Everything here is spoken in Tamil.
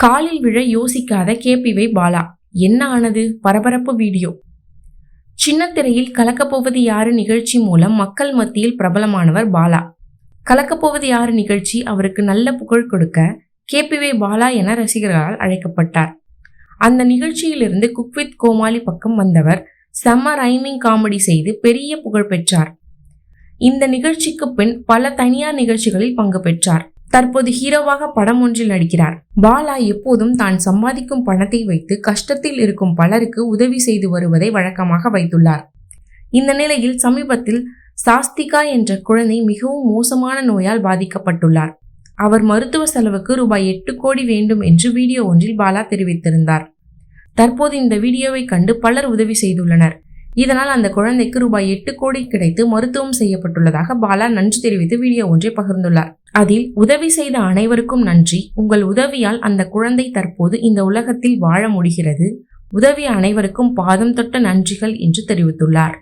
காலில் விழ யோசிக்காத கேபிவை பாலா. என்ன ஆனது? பரபரப்பு வீடியோ. சின்னத்திரையில் கலக்கப்போவது யாரு நிகழ்ச்சி மூலம் மக்கள் மத்தியில் பிரபலமானவர் பாலா. கலக்கப்போவது யாரு நிகழ்ச்சி? அவருக்கு நல்ல புகழ் கொடுக்க கேபிவை பாலா என ரசிகர்களால் அழைக்கப்பட்டார். அந்த நிகழ்ச்சியிலிருந்து குக்வித் கோமாளி பக்கம் வந்தவர் செம்ம ரைமிங் காமெடி செய்து பெரிய புகழ் பெற்றார். இந்த நிகழ்ச்சிக்கு பின் பல தனியார் நிகழ்ச்சிகளில் பங்கு பெற்றார். தற்போது ஹீரோவாக படம் ஒன்றில் நடிக்கிறார். பாலா எப்போதும் தான் சம்பாதிக்கும் பணத்தை வைத்து கஷ்டத்தில் இருக்கும் பலருக்கு உதவி செய்து வருவதை வழக்கமாக வைத்துள்ளார். இந்த நிலையில் சமீபத்தில் சாஸ்திகா என்ற குழந்தை மிகவும் மோசமான நோயால் பாதிக்கப்பட்டுள்ளார். அவர் மருத்துவ செலவுக்கு ரூபாய் எட்டு கோடி வேண்டும் என்று வீடியோ ஒன்றில் பாலா தெரிவித்திருந்தார். தற்போது இந்த வீடியோவை கண்டு பலர் உதவி செய்துள்ளனர். இதனால் அந்த குழந்தைக்கு ரூபாய் எட்டு கோடி கிடைத்து மருத்துவம் செய்யப்பட்டுள்ளதாக பாலா நன்றி தெரிவித்து வீடியோ ஒன்றை பகிர்ந்துள்ளார். அதில் உதவி செய்த அனைவருக்கும் நன்றி. உங்கள் உதவியால் அந்த குழந்தை தற்போது இந்த உலகத்தில் வாழ முடிகிறது. உதவிய அனைவருக்கும் பாதம் தொட்ட நன்றிகள் என்று தெரிவித்துள்ளார்.